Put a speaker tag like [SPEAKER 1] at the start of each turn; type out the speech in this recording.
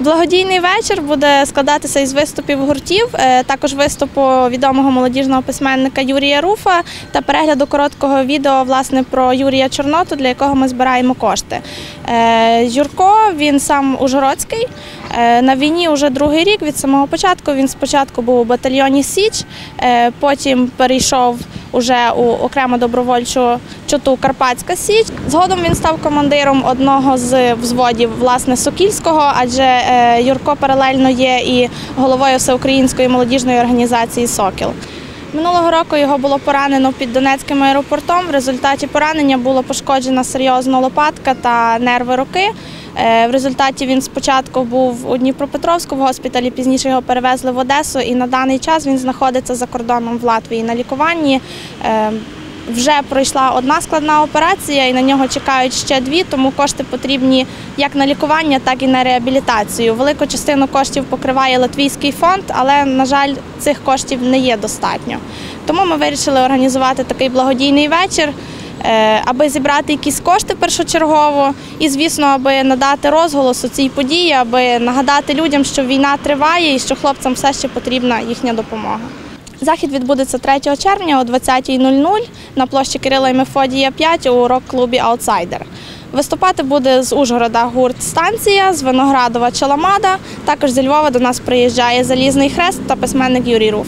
[SPEAKER 1] Благодійний вечір буде складатися із виступів гуртів, е, також виступу відомого молодіжного письменника Юрія Руфа та перегляду короткого відео власне про Юрія Чорноту, для якого ми збираємо кошти. Е, Юрко він сам Ужгородський. Е, На війні вже другий рік від самого початку. Він спочатку був у батальйоні Січ, потім перейшов уже у окремо добровольчу чоту Карпатська Січ. Згодом він став командиром одного з взводів власне Сокільського, адже е, Юрко паралельно є і головою всеукраїнської молодіжної організації Сокіл. Минулого року його було поранено під Донецьким аеропортом. В результаті поранення було пошкоджена серйозно лопатка та нерви руки. Е, В результаті він спочатку був у Дніпропетровську в госпіталі, пізніше його перевезли в Одесу, і на даний час він знаходиться за кордоном в Латвії на лікуванні. Вже пройшла одна складна операція, і на нього чекають ще дві, тому кошти потрібні як на лікування, так і на реабілітацію. Велику частину коштів покриває латвійський фонд, але, на жаль, цих коштів не є достатньо. Тому ми вирішили організувати такий благодійний вечір, е, аби зібрати якісь кошти першочергово, і, звісно, аби надати розголос у цій події, аби нагадати людям, що війна триває і що хлопцям все ще потрібна їхня допомога. Захід відбудеться 3 червня о 20.00 на площі Кирила і Мефодія 5 у рок-клубі Аутсайдер. Виступати буде з Ужгорода гурт Станція, з Виноградова Челамада. Також зі Львова до нас приїжджає Залізний Хрест та письменник Юрій Руф.